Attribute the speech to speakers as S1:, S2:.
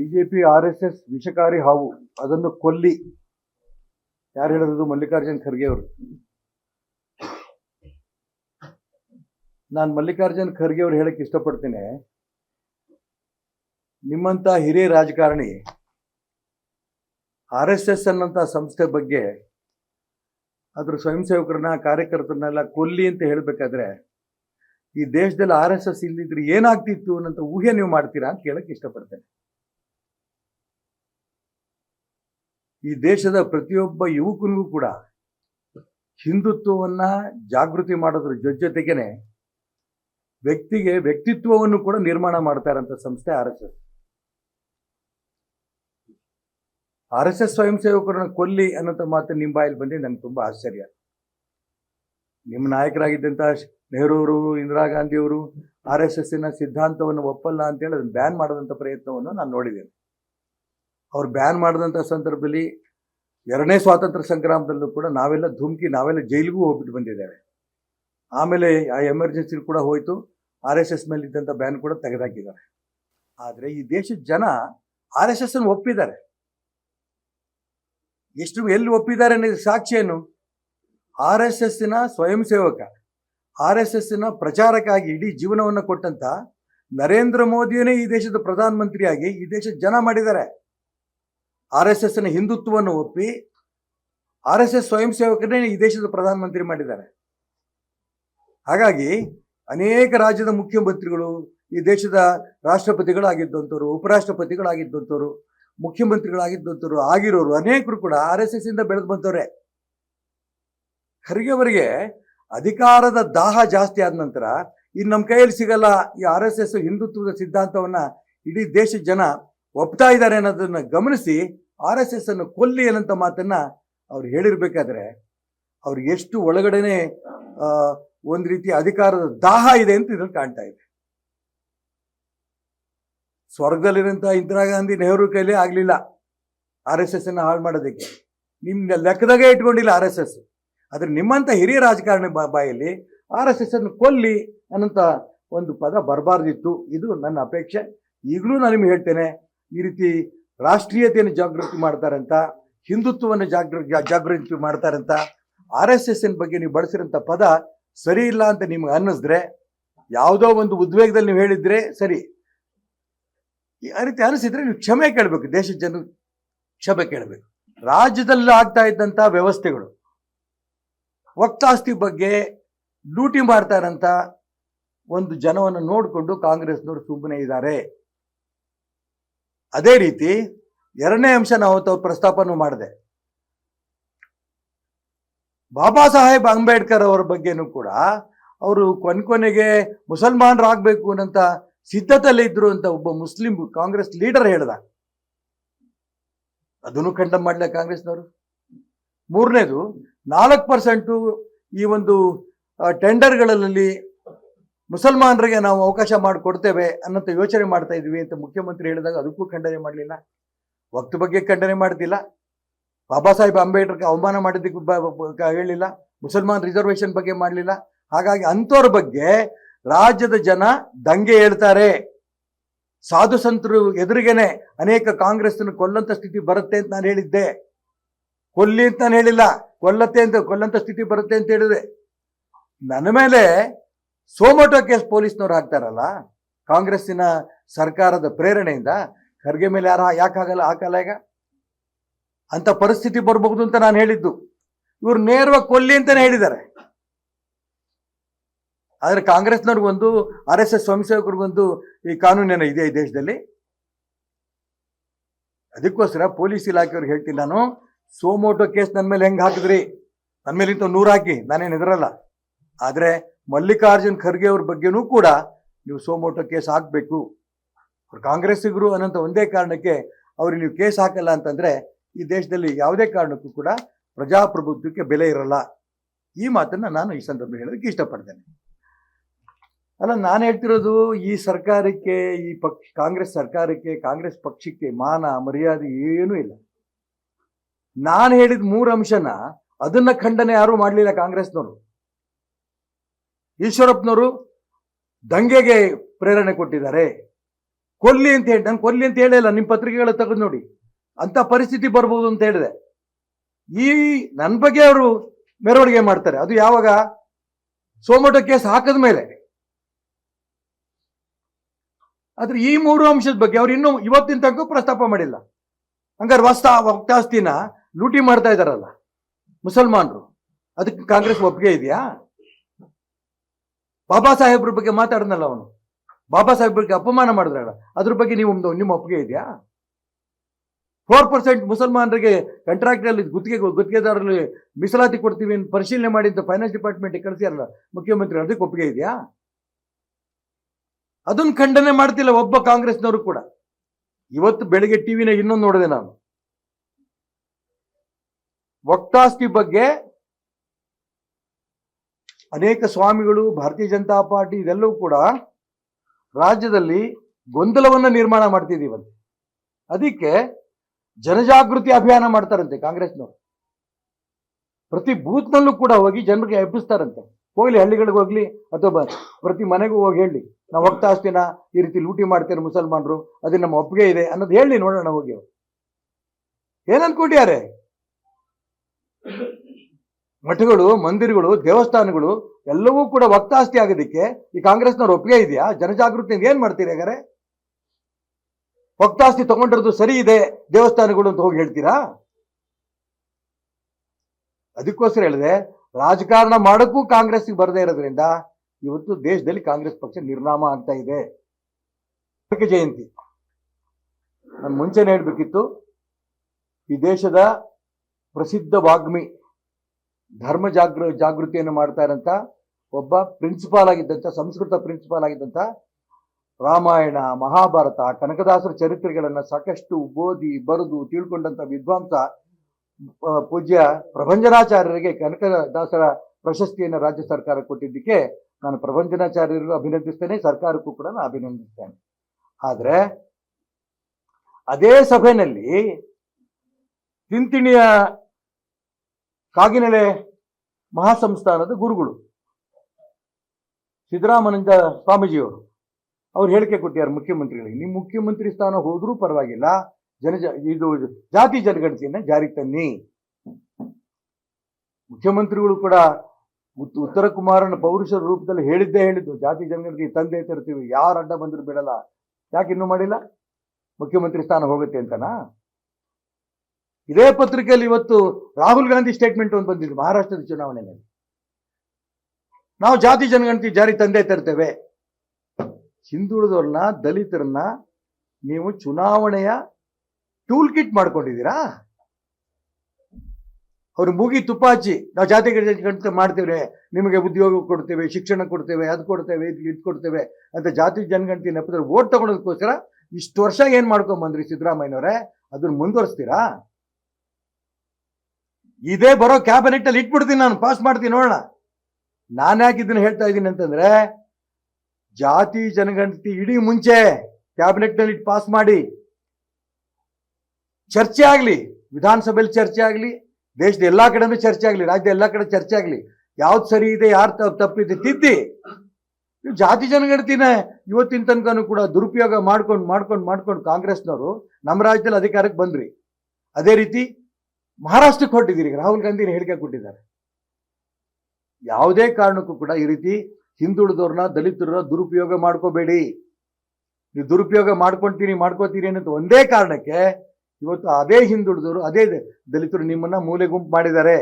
S1: BJP, R S S ವಿಷಕಾರಿ ಹಾವು, ಅದನ್ನು ಕೊಲ್ಲಿ. ಯಾರು ಹೇಳಿರೋದು ಮಲ್ಲಿಕಾರ್ಜುನ್ ಖರ್ಗೆ ಅವರು. ನಾನು ಮಲ್ಲಿಕಾರ್ಜುನ್ ಖರ್ಗೆ ಅವ್ರು ಹೇಳಕ್ಕೆ ಇಷ್ಟಪಡ್ತೇನೆ. ನಿಮ್ಮಂತ ಹಿರಿಯ ರಾಜಕಾರಣಿ, ಆರ್ ಎಸ್ ಎಸ್ ಅನ್ನಂತ ಸಂಸ್ಥೆ ಬಗ್ಗೆ ಅದ್ರ ಸ್ವಯಂ ಸೇವಕರನ್ನ, ಕಾರ್ಯಕರ್ತರನ್ನೆಲ್ಲ ಕೊಲ್ಲಿ ಅಂತ ಹೇಳಬೇಕಾದ್ರೆ, ಈ ದೇಶದಲ್ಲಿ ಆರ್ ಎಸ್ ಎಸ್ ಇಲ್ಲಿದ್ರೆ ಏನಾಗ್ತಿತ್ತು ಅನ್ನಂತ ಊಹೆ ನೀವು ಮಾಡ್ತೀರಾ ಅಂತ ಕೇಳಕ್ಕೆ ಇಷ್ಟಪಡ್ತೇನೆ. ಈ ದೇಶದ ಪ್ರತಿಯೊಬ್ಬ ಯುವಕನಿಗೂ ಕೂಡ ಹಿಂದುತ್ವವನ್ನ ಜಾಗೃತಿ ಮಾಡೋದ್ರ ಜೊತೆ ಜೊತೆಗೇನೆ ವ್ಯಕ್ತಿಗೆ ವ್ಯಕ್ತಿತ್ವವನ್ನು ಕೂಡ ನಿರ್ಮಾಣ ಮಾಡ್ತಾ ಇರೋಂಥ ಸಂಸ್ಥೆ R S S. R S S ಸ್ವಯಂ ಸೇವಕರನ್ನ ಕೊಲ್ಲಿ ಅನ್ನೋಂಥ ಮಾತು ನಿಮ್ಮ ಬಾಯಲ್ಲಿ ಬಂದು ನಂಗೆ ತುಂಬ ಆಶ್ಚರ್ಯ. ನಿಮ್ಮ ನಾಯಕರಾಗಿದ್ದಂಥ ನೆಹರು ಅವರು, ಇಂದಿರಾ ಗಾಂಧಿಯವರು ಆರ್ ಎಸ್ ಎಸ್ಸಿನ ಸಿದ್ಧಾಂತವನ್ನು ಒಪ್ಪಲ್ಲ ಅಂತೇಳಿ ಅದನ್ನು ಬ್ಯಾನ್ ಮಾಡೋದಂಥ ಪ್ರಯತ್ನವನ್ನು ನಾನು ನೋಡಿದ್ದೇನೆ. ಅವ್ರು ಬ್ಯಾನ್ ಮಾಡಿದಂಥ ಸಂದರ್ಭದಲ್ಲಿ ಎರಡನೇ ಸ್ವಾತಂತ್ರ್ಯ ಸಂಗ್ರಾಮದಲ್ಲೂ ಕೂಡ ನಾವೆಲ್ಲ ಧುಮುಕಿ, ನಾವೆಲ್ಲ ಜೈಲಿಗೂ ಹೋಗ್ಬಿಟ್ಟು ಬಂದಿದ್ದೇವೆ. ಆಮೇಲೆ ಆ ಎಮರ್ಜೆನ್ಸಿ ಕೂಡ ಹೋಯಿತು ಆರ್ ಎಸ್ ಎಸ್ ಮೇಲೆ ಇದ್ದಂಥ ಬ್ಯಾನ್ ಕೂಡ ತೆಗೆದಾಕಿದ್ದಾರೆ. ಆದರೆ ಈ ದೇಶದ ಜನ ಆರ್ ಎಸ್ ಎಸ್ ಅನ್ನು ಒಪ್ಪಿದ್ದಾರೆ. ಎಷ್ಟು, ಎಲ್ಲಿ ಒಪ್ಪಿದ್ದಾರೆ ಅನ್ನೋದು ಸಾಕ್ಷಿ ಏನು? ಆರ್ ಎಸ್ ಎಸ್ಸಿನ ಸ್ವಯಂ ಸೇವಕ ಆರ್ ಎಸ್ ಎಸ್ಸಿನ ಪ್ರಚಾರಕ್ಕಾಗಿ ಇಡೀ ಜೀವನವನ್ನು ಕೊಟ್ಟಂತ ನರೇಂದ್ರ ಮೋದಿಯೇ ಈ ದೇಶದ ಪ್ರಧಾನಮಂತ್ರಿಯಾಗಿ ಈ ದೇಶದ ಜನ ಮಾಡಿದ್ದಾರೆ. ಆರ್ ಎಸ್ ಎಸ್ನ ಹಿಂದುತ್ವವನ್ನು ಒಪ್ಪಿ ಆರ್ ಎಸ್ ಎಸ್ ಸ್ವಯಂ ಸೇವಕರನ್ನೇ ಈ ದೇಶದ ಪ್ರಧಾನಮಂತ್ರಿ ಮಾಡಿದ್ದಾರೆ. ಹಾಗಾಗಿ ಅನೇಕ ರಾಜ್ಯದ ಮುಖ್ಯಮಂತ್ರಿಗಳು ಈ ದೇಶದ ರಾಷ್ಟ್ರಪತಿಗಳಾಗಿದ್ದಂಥವ್ರು, ಉಪರಾಷ್ಟ್ರಪತಿಗಳಾಗಿದ್ದಂಥವ್ರು, ಮುಖ್ಯಮಂತ್ರಿಗಳಾಗಿದ್ದಂಥವ್ರು ಆಗಿರೋರು ಅನೇಕರು ಕೂಡ ಆರ್ ಎಸ್ ಎಸ್ ಇಂದ ಬೆಳೆದು ಬಂದವರೇ. ಖರ್ಗೆ ಅವರಿಗೆ ಅಧಿಕಾರದ ದಾಹ ಜಾಸ್ತಿ ಆದ ನಂತರ ಇನ್ನು ನಮ್ಮ ಕೈಯಲ್ಲಿ ಸಿಗಲ್ಲ ಈ ಆರ್ ಎಸ್ ಎಸ್ ಹಿಂದುತ್ವದ ಸಿದ್ಧಾಂತವನ್ನ ಇಡೀ ದೇಶದ ಜನ ಒಪ್ತಾ ಇದ್ದಾರೆ ಅನ್ನೋದನ್ನ ಗಮನಿಸಿ ಆರ್ ಎಸ್ ಎಸ್ ಅನ್ನು ಕೊಲ್ಲಿ ಅನ್ನೋಂಥ ಮಾತನ್ನ ಅವ್ರು ಹೇಳಿರ್ಬೇಕಾದ್ರೆ ಅವ್ರು ಎಷ್ಟು ಒಳಗಡೆನೆ ಒಂದು ರೀತಿ ಅಧಿಕಾರದ ದಾಹ ಇದೆ ಅಂತ ಇದ್ರಲ್ಲಿ ಕಾಣ್ತಾ ಇದೆ. ಸ್ವರ್ಗದಲ್ಲಿರೋಂಥ ಇಂದಿರಾ ಗಾಂಧಿ ನೆಹರು ಕೈಲೇ ಆಗಲಿಲ್ಲ ಆರ್ ಎಸ್ ಎಸ್ ಅನ್ನ ಹಾಳು ಮಾಡೋದಕ್ಕೆ. ನಿಮ್ಮ ಲೆಕ್ಕದಾಗೆ ಇಟ್ಕೊಂಡಿಲ್ಲ ಆರ್ ಎಸ್ ಎಸ್. ಆದರೆ ನಿಮ್ಮಂತ ಹಿರಿಯ ರಾಜಕಾರಣಿ ಬಾಯಲ್ಲಿ ಆರ್ ಎಸ್ ಎಸ್ ಅನ್ನು ಕೊಲ್ಲಿ ಅನ್ನಂತ ಒಂದು ಪದ ಬರಬಾರ್ದಿತ್ತು. ಇದು ನನ್ನ ಅಪೇಕ್ಷೆ. ಈಗಲೂ ನಾನು ನಿಮ್ಗೆ ಹೇಳ್ತೇನೆ ಈ ರೀತಿ ರಾಷ್ಟ್ರೀಯತೆಯನ್ನು ಜಾಗೃತಿ ಮಾಡ್ತಾರಂತ, ಹಿಂದುತ್ವವನ್ನು ಜಾಗೃ ಜಾಗೃತಿ ಮಾಡ್ತಾರಂತ, ಆರ್ ಎಸ್ ಎಸ್ ಬಗ್ಗೆ ನೀವು ಬಳಸಿರೋಂಥ ಪದ ಸರಿ ಇಲ್ಲ ಅಂತ ನಿಮ್ಗೆ ಅನ್ನಿಸಿದ್ರೆ, ಯಾವುದೋ ಒಂದು ಉದ್ವೇಗದಲ್ಲಿ ನೀವು ಹೇಳಿದ್ರೆ ಸರಿ. ಆ ರೀತಿ ಅನಿಸಿದ್ರೆ ನೀವು ಕ್ಷಮೆ ಕೇಳಬೇಕು ದೇಶದ ಜನ ಕ್ಷಮೆ ಕೇಳಬೇಕು. ರಾಜ್ಯದಲ್ಲಿ ಆಗ್ತಾ ಇದ್ದಂಥ ವ್ಯವಸ್ಥೆಗಳು ವಕ್ತಾಸ್ತಿ ಬಗ್ಗೆ ಲೂಟಿ ಮಾಡ್ತಾರಂತ ಒಂದು ಜನವನ್ನು ನೋಡಿಕೊಂಡು ಕಾಂಗ್ರೆಸ್ನವರು ಸುಮ್ಮನೆ ಇದ್ದಾರೆ. ಅದೇ ರೀತಿ ಎರಡನೇ ಅಂಶ ನಾವು ಪ್ರಸ್ತಾಪನೂ ಮಾಡಿದೆ. ಬಾಬಾ ಸಾಹೇಬ್ ಅಂಬೇಡ್ಕರ್ ಅವರ ಬಗ್ಗೆನೂ ಕೂಡ ಅವರು ಕೊನೆ ಕೊನೆಗೆ ಮುಸಲ್ಮಾನರಾಗಬೇಕು ಅನ್ನಂತ ಸಿದ್ಧತೆಯಲ್ಲಿ ಇದ್ರು ಅಂತ ಒಬ್ಬ ಮುಸ್ಲಿಂ ಕಾಂಗ್ರೆಸ್ ಲೀಡರ್ ಹೇಳ್ದ. ಅದನ್ನು ಖಂಡಮ್ ಮಾಡಲ ಕಾಂಗ್ರೆಸ್ನವರು? ಮೂರನೇದು ನಾಲ್ಕು ಪರ್ಸೆಂಟು ಈ ಒಂದು ಟೆಂಡರ್ಗಳಲ್ಲಿ ಮುಸಲ್ಮಾನರಿಗೆ ನಾವು ಅವಕಾಶ ಮಾಡಿಕೊಡ್ತೇವೆ ಅನ್ನೋಂಥ ಯೋಚನೆ ಮಾಡ್ತಾ ಇದ್ವಿ ಅಂತ ಮುಖ್ಯಮಂತ್ರಿ ಹೇಳಿದಾಗ ಅದಕ್ಕೂ ಖಂಡನೆ ಮಾಡಲಿಲ್ಲ. ವಕ್ತ ಬಗ್ಗೆ ಖಂಡನೆ ಮಾಡ್ತಿಲ್ಲ. ಬಾಬಾ ಸಾಹೇಬ್ ಅಂಬೇಡ್ಕರ್ಗೆ ಅವಮಾನ ಮಾಡಿದ್ದಕ್ಕೆ ಹೇಳಿಲ್ಲ. ಮುಸಲ್ಮಾನ್ ರಿಸರ್ವೇಶನ್ ಬಗ್ಗೆ ಮಾಡಲಿಲ್ಲ. ಹಾಗಾಗಿ ಅಂಥವ್ರ ಬಗ್ಗೆ ರಾಜ್ಯದ ಜನ ದಂಗೆ ಹೇಳ್ತಾರೆ. ಸಾಧು ಸಂತರು ಎದುರಿಗೇನೆ ಅನೇಕ ಕಾಂಗ್ರೆಸ್ನ ಕೊಲ್ಲಂತ ಸ್ಥಿತಿ ಬರುತ್ತೆ ಅಂತ ನಾನು ಹೇಳಿದ್ದೆ. ಕೊಲ್ಲಿ ಅಂತ ನಾನು ಹೇಳಿಲ್ಲ. ಕೊಲ್ಲತ್ತೆ ಅಂತ ಕೊಲ್ಲಂತ ಸ್ಥಿತಿ ಬರುತ್ತೆ ಅಂತ ಹೇಳಿದೆ. ನನ್ನ ಮೇಲೆ ಸೋಮೋಟೋ ಕೇಸ್ ಪೊಲೀಸ್ನವ್ರು ಹಾಕ್ತಾರಲ್ಲ ಕಾಂಗ್ರೆಸ್ಸಿನ ಸರ್ಕಾರದ ಪ್ರೇರಣೆಯಿಂದ? ಖರ್ಗೆ ಮೇಲೆ ಯಾರು ಯಾಕಾಗಲ್ಲ ಹಾಕಲ್ಲ ಈಗ? ಅಂತ ಪರಿಸ್ಥಿತಿ ಬರಬಹುದು ಅಂತ ನಾನು ಹೇಳಿದ್ದು. ಇವ್ರು ನೇರವಾಗಿ ಕೊಲ್ಲಿ ಅಂತಾನೆ ಹೇಳಿದ್ದಾರೆ. ಆದ್ರೆ ಕಾಂಗ್ರೆಸ್ನವ್ರಿಗೊಂದು ಆರ್ ಎಸ್ ಎಸ್ ಸ್ವಯಂ ಸೇವಕರಿಗೊಂದು ಈ ಕಾನೂನೇನೋ ಇದೆ ಈ ದೇಶದಲ್ಲಿ? ಅದಕ್ಕೋಸ್ಕರ ಪೊಲೀಸ್ ಇಲಾಖೆಯವ್ರಿಗೆ ಹೇಳ್ತೀನಿ ನಾನು, ಸೋಮೋಟೋ ಕೇಸ್ ನನ್ನ ಮೇಲೆ ಹೆಂಗ್ ಹಾಕಿದ್ರಿ? ನನ್ನ ಮೇಲೆ ಇಂಥ ನೂರು ಹಾಕಿ ನಾನೇನು ಹೆದರಲ್ಲ. ಆದ್ರೆ ಮಲ್ಲಿಕಾರ್ಜುನ್ ಖರ್ಗೆ ಅವ್ರ ಬಗ್ಗೆನೂ ಕೂಡ ನೀವು ಸೋಮೋಟೋ ಕೇಸ್ ಹಾಕಬೇಕು. ಅವ್ರು ಕಾಂಗ್ರೆಸ್ಸಿಗರು ಅನ್ನೋಂಥ ಒಂದೇ ಕಾರಣಕ್ಕೆ ಅವ್ರಿಗೆ ನೀವು ಕೇಸ್ ಹಾಕಲ್ಲ ಅಂತಂದ್ರೆ ಈ ದೇಶದಲ್ಲಿ ಯಾವುದೇ ಕಾರಣಕ್ಕೂ ಕೂಡ ಪ್ರಜಾಪ್ರಭುತ್ವಕ್ಕೆ ಬೆಲೆ ಇರಲ್ಲ. ಈ ಮಾತನ್ನ ನಾನು ಈ ಸಂದರ್ಭ ಹೇಳೋದಕ್ಕೆ ಇಷ್ಟಪಡ್ತೇನೆ. ಅಲ್ಲ, ನಾನು ಹೇಳ್ತಿರೋದು ಈ ಸರ್ಕಾರಕ್ಕೆ, ಈ ಪಕ್ಷ, ಕಾಂಗ್ರೆಸ್ ಸರ್ಕಾರಕ್ಕೆ, ಕಾಂಗ್ರೆಸ್ ಪಕ್ಷಕ್ಕೆ ಮಾನ, ಮರ್ಯಾದೆ ಏನೂ ಇಲ್ಲ. ನಾನು ಹೇಳಿದ ಮೂರು ಅಂಶನ ಅದನ್ನ ಖಂಡನೆ ಯಾರೂ ಮಾಡಲಿಲ್ಲ ಕಾಂಗ್ರೆಸ್ನವರು. ಈಶ್ವರಪ್ಪನವರು ದಂಗೆಗೆ ಪ್ರೇರಣೆ ಕೊಟ್ಟಿದ್ದಾರೆ. ಕೊಲ್ಲಿ ಅಂತ ಹೇಳಿ ನಾನು ಕೊಲ್ಲಿ ಅಂತ ಹೇಳಿಲ್ಲ ನಿಮ್ಮ ಪತ್ರಿಕೆಗಳ ತೆಗೆದು ನೋಡಿ. ಅಂಥ ಪರಿಸ್ಥಿತಿ ಬರ್ಬೋದು ಅಂತ ಹೇಳಿದೆ. ಈ ನನ್ನ ಬಗ್ಗೆ ಅವರು ಮೆರವಣಿಗೆ ಮಾಡ್ತಾರೆ. ಅದು ಯಾವಾಗ? ಸೋಮಟೋ ಕೇಸ್ ಹಾಕದ ಮೇಲೆ. ಆದ್ರೆ ಈ ಮೂರು ಅಂಶದ ಬಗ್ಗೆ ಅವ್ರು ಇನ್ನೂ ಇವತ್ತಿನ ತನಕ ಪ್ರಸ್ತಾಪ ಮಾಡಿಲ್ಲ. ಹಂಗಾರೆ ವಸ್ತಾ, ವಕ್ತಾಸ್ತಿನ ಲೂಟಿ ಮಾಡ್ತಾ ಇದ್ದಾರಲ್ಲ, ಮುಸಲ್ಮಾನರು. ಅದಕ್ಕೆ ಕಾಂಗ್ರೆಸ್ ಒಪ್ಪಿಗೆ ಇದೆಯಾ? ಬಾಬಾ ಸಾಹೇಬ್ರ ಬಗ್ಗೆ ಮಾತಾಡಿದ್ನಲ್ಲ ಅವನು? ಬಾಬಾ ಸಾಹೇಬ್ರಿಗೆ ಅಪಮಾನ ಮಾಡಿದ್ರಲ್ಲ, ಅದ್ರ ಬಗ್ಗೆ ನೀವು ನಿಮ್ಮ ಒಪ್ಪಿಗೆ ಇದೆಯಾ? ಫೋರ್ ಪರ್ಸೆಂಟ್ ಮುಸಲ್ಮಾನರಿಗೆ ಕಾಂಟ್ರಾಕ್ಟ್ ಅಲ್ಲಿ ಗುತ್ತಿಗೆ, ಗುತ್ತಿಗೆದಾರರಲ್ಲಿ ಮೀಸಲಾತಿ ಕೊಡ್ತೀವಿ ಅಂತ ಪರಿಶೀಲನೆ ಮಾಡಿದ್ದ ಫೈನಾನ್ಸ್ ಡಿಪಾರ್ಟ್ಮೆಂಟ್ ಕಳಿಸಿರಲ್ಲ ಮುಖ್ಯಮಂತ್ರಿ ಅದಕ್ಕೆ ಒಪ್ಪಿಗೆ ಇದೆಯಾ? ಅದನ್ನ ಖಂಡನೆ ಮಾಡ್ತಿಲ್ಲ ಒಬ್ಬ ಕಾಂಗ್ರೆಸ್ನವರು ಕೂಡ. ಇವತ್ತು ಬೆಳಿಗ್ಗೆ ಟಿವಿನ ಇನ್ನೊಂದು ನೋಡಿದೆ ನಾನು. ವಕ್ತಾಸ್ತಿ ಬಗ್ಗೆ ಅನೇಕ ಸ್ವಾಮಿಗಳು, ಭಾರತೀಯ ಜನತಾ ಪಾರ್ಟಿ ಇದೆಲ್ಲವೂ ಕೂಡ ರಾಜ್ಯದಲ್ಲಿ ಗೊಂದಲವನ್ನ ನಿರ್ಮಾಣ ಮಾಡ್ತಿದ್ದೀವಂತೆ ಅದಕ್ಕೆ ಜನಜಾಗೃತಿ ಅಭಿಯಾನ ಮಾಡ್ತಾರಂತೆ ಕಾಂಗ್ರೆಸ್ನವರು. ಪ್ರತಿ ಬೂತ್ನಲ್ಲೂ ಕೂಡ ಹೋಗಿ ಜನರಿಗೆ ಎಬ್ಬಿಸ್ತಾರಂತೆ. ಹೋಗ್ಲಿ, ಹಳ್ಳಿಗಳಿಗೆ ಹೋಗ್ಲಿ, ಅಥವಾ ಪ್ರತಿ ಮನೆಗೂ ಹೋಗಿ ಹೇಳಿ, ನಾವು ವಕ್ತಾಸ್ತಿನ ಈ ರೀತಿ ಲೂಟಿ ಮಾಡ್ತಾರೆ ಮುಸಲ್ಮಾನರು, ಅದು ನಮ್ಮ ಒಪ್ಪಿಗೆ ಇದೆ ಅನ್ನೋದು ಹೇಳಿ ನೋಡೋಣ ಹೋಗಿ. ಏನ್ ಅನ್ಕೊಂಡಿದ್ದಾರೆ? ಮಠಗಳು, ಮಂದಿರಗಳು, ದೇವಸ್ಥಾನಗಳು ಎಲ್ಲವೂ ಕೂಡ ವಕ್ತಾಸ್ತಿ ಆಗೋದಕ್ಕೆ ಈ ಕಾಂಗ್ರೆಸ್ನವ್ರ ಒಪ್ಪಿಗೆ ಇದೆಯಾ? ಜನಜಾಗೃತಿ ಏನ್ ಮಾಡ್ತೀರಿ ಹಾಗಾರೆ? ವಕ್ತಾಸ್ತಿ ತಗೊಂಡಿರೋದು ಸರಿ ಇದೆ, ದೇವಸ್ಥಾನಗಳು ಅಂತ ಹೋಗಿ ಹೇಳ್ತೀರಾ? ಅದಕ್ಕೋಸ್ಕರ ಹೇಳಿದೆ, ರಾಜಕಾರಣ ಮಾಡಕ್ಕೂ ಕಾಂಗ್ರೆಸ್ಗೆ ಬರದೇ ಇರೋದ್ರಿಂದ ಇವತ್ತು ದೇಶದಲ್ಲಿ ಕಾಂಗ್ರೆಸ್ ಪಕ್ಷ ನಿರ್ನಾಮ ಆಗ್ತಾ ಇದೆ. ಜಯಂತಿ. ನಾನು ಮುಂಚೆನೆ ಹೇಳ್ಬೇಕಿತ್ತು, ಈ ದೇಶದ ಪ್ರಸಿದ್ಧ ವಾಗ್ಮಿ ಧರ್ಮ ಜಾಗೃ ಜಾಗೃತಿಯನ್ನು ಮಾಡ್ತಾ ಇರೋಂಥ ಒಬ್ಬ ಪ್ರಿನ್ಸಿಪಾಲ್ ಆಗಿದ್ದಂಥ, ಸಂಸ್ಕೃತ ಪ್ರಿನ್ಸಿಪಾಲ್ ಆಗಿದ್ದಂಥ ರಾಮಾಯಣ, ಮಹಾಭಾರತ, ಕನಕದಾಸರ ಚರಿತ್ರೆಗಳನ್ನ ಸಾಕಷ್ಟು ಓದಿ, ಬರೆದು ತಿಳ್ಕೊಂಡಂತ ವಿದ್ವಾಂಸ ಪೂಜ್ಯ ಪ್ರಭಂಜನಾಚಾರ್ಯರಿಗೆ ಕನಕದಾಸರ ಪ್ರಶಸ್ತಿಯನ್ನು ರಾಜ್ಯ ಸರ್ಕಾರ ಕೊಟ್ಟಿದ್ದಕ್ಕೆ ನಾನು ಪ್ರಭಂಜನಾಚಾರ್ಯರಿಗೂ ಅಭಿನಂದಿಸ್ತೇನೆ, ಸರ್ಕಾರಕ್ಕೂ ಕೂಡ ನಾನು ಅಭಿನಂದಿಸ್ತೇನೆ. ಆದ್ರೆ ಅದೇ ಸಭೆಯಲ್ಲಿ ತಿಂತಿಣಿಯ ಕಾಗಿನೆಲೆ ಮಹಾಸಂಸ್ಥಾನದ ಗುರುಗಳು. ಸಿದ್ದರಾಮನಂದ ಸ್ವಾಮೀಜಿಯವರು, ಅವ್ರು ಹೇಳಿಕೆ ಕೊಟ್ಟಿದ್ದಾರೆ ಮುಖ್ಯಮಂತ್ರಿಗಳಿಗೆ. ನಿಮ್ಮ ಮುಖ್ಯಮಂತ್ರಿ ಸ್ಥಾನ ಹೋದ್ರೂ ಪರವಾಗಿಲ್ಲ, ಜನ ಇದು ಜಾತಿ ಜನಗಣತಿಯನ್ನ ಜಾರಿಗೆ ತನ್ನಿ. ಮುಖ್ಯಮಂತ್ರಿಗಳು ಕೂಡ ಉತ್- ಉತ್ತರ ಕುಮಾರನ ಪೌರುಷರ ರೂಪದಲ್ಲಿ ಹೇಳಿದ್ದೇ ಹೇಳಿದ್ದು, ಜಾತಿ ಜನಗಣತಿ ತಂದೆ ತರ್ತೀವಿ, ಯಾರು ಅಡ್ಡ ಬಂದರೂ ಬಿಡಲ್ಲ. ಯಾಕೆ ಇನ್ನೂ ಮಾಡಿಲ್ಲ? ಮುಖ್ಯಮಂತ್ರಿ ಸ್ಥಾನ ಹೋಗುತ್ತೆ ಅಂತನಾ? ಇದೇ ಪತ್ರಿಕೆಯಲ್ಲಿ ಇವತ್ತು ರಾಹುಲ್ ಗಾಂಧಿ ಸ್ಟೇಟ್ಮೆಂಟ್ ಒಂದು ಬಂದಿದ್ದು ಮಹಾರಾಷ್ಟ್ರದ ಚುನಾವಣೆಯಲ್ಲಿ. ನಾವು ಜಾತಿ ಜನಗಣತಿ ಜಾರಿ ತಂದೆ ತರ್ತೇವೆ. ಹಿಂದುಳಿದವ್ರನ್ನ, ದಲಿತರನ್ನ ನೀವು ಚುನಾವಣೆಯ ಟೂಲ್ ಕಿಟ್ ಮಾಡ್ಕೊಂಡಿದ್ದೀರಾ? ಅವ್ರು ಮೂಗಿ ಹಚ್ಚಿ, ನಾವು ಜಾತಿ ಗಣತಿ ಮಾಡ್ತೇವೆ, ನಿಮಗೆ ಉದ್ಯೋಗ ಕೊಡ್ತೇವೆ, ಶಿಕ್ಷಣ ಕೊಡ್ತೇವೆ, ಅದು ಕೊಡ್ತೇವೆ, ಇದು ಇದು ಕೊಡ್ತೇವೆ ಅಂತ ಜಾತಿ ಜನಗಣತಿ ನೆಪದಲ್ಲಿ ಓಟ್ ತಗೊಳೋದಕ್ಕೋಸ್ಕರ ಇಷ್ಟು ವರ್ಷ ಏನು ಮಾಡ್ಕೊಂಡ್ ಬಂದ್ರಿ ಸಿದ್ದರಾಮಯ್ಯನವರೇ? ಅದನ್ನ ಮುಂದುವರಿಸ್ತೀರಾ? ಇದೇ ಬರೋ ಕ್ಯಾಬಿನೆಟ್ ಅಲ್ಲಿ ಇಟ್ಬಿಡ್ತೀನಿ ನಾನು ಪಾಸ್ ಮಾಡ್ತೀನಿ, ನೋಡೋಣ. ನಾನು ಯಾಕೆ ಇದನ್ನ ಹೇಳ್ತಾ ಇದ್ದೀನಿ ಅಂತಂದ್ರೆ, ಜಾತಿ, ಜನಗಣತಿ ಇಡೀ ಮುಂಚೆ ಕ್ಯಾಬಿನೆಟ್ನಲ್ಲಿ ಪಾಸ್ ಮಾಡಿ, ಚರ್ಚೆ ಆಗ್ಲಿ, ವಿಧಾನಸಭೆಯಲ್ಲಿ ಚರ್ಚೆ ಆಗ್ಲಿ, ದೇಶದ ಎಲ್ಲಾ ಕಡೆನೂ ಚರ್ಚೆ ಆಗ್ಲಿ, ರಾಜ್ಯದ ಎಲ್ಲಾ ಕಡೆ ಚರ್ಚೆ ಆಗ್ಲಿ, ಯಾವ್ದು ಸರಿ ಇದೆ, ಯಾರು ತಪ್ಪು ತಪ್ಪಿದೆ ತಿದ್ದಿ. ನೀವು ಜಾತಿ ಜನಗಣತಿನ ಇವತ್ತಿನ ತನಕನೂ ಕೂಡ ದುರುಪಯೋಗ ಮಾಡ್ಕೊಂಡು ಮಾಡ್ಕೊಂಡು ಮಾಡ್ಕೊಂಡು ಕಾಂಗ್ರೆಸ್ನವರು ನಮ್ಮ ರಾಜ್ಯದಲ್ಲಿ ಅಧಿಕಾರಕ್ಕೆ ಬಂದ್ರಿ. ಅದೇ ರೀತಿ ಮಹಾರಾಷ್ಟ್ರಕ್ಕೆ ಹೊರಟಿದ್ದೀರಿ, ರಾಹುಲ್ ಗಾಂಧಿ ಹೇಳಿಕೆ ಕೊಟ್ಟಿದ್ದಾರೆ. ಯಾವುದೇ ಕಾರಣಕ್ಕೂ ಕೂಡ ಈ ರೀತಿ ಹಿಂದುಳಿದವ್ರನ್ನ, ದಲಿತರನ್ನ ದುರುಪಯೋಗ ಮಾಡ್ಕೋಬೇಡಿ. ನೀವು ದುರುಪಯೋಗ ಮಾಡ್ಕೊಂತೀನಿ, ಮಾಡ್ಕೋತೀರಿ ಅನ್ನೋ ಒಂದೇ ಕಾರಣಕ್ಕೆ ಇವತ್ತು ಅದೇ ಹಿಂದುಳಿದವರು, ಅದೇ ದಲಿತರು ನಿಮ್ಮನ್ನ ಮೂಲೆ ಗುಂಪು ಮಾಡಿದ್ದಾರೆ.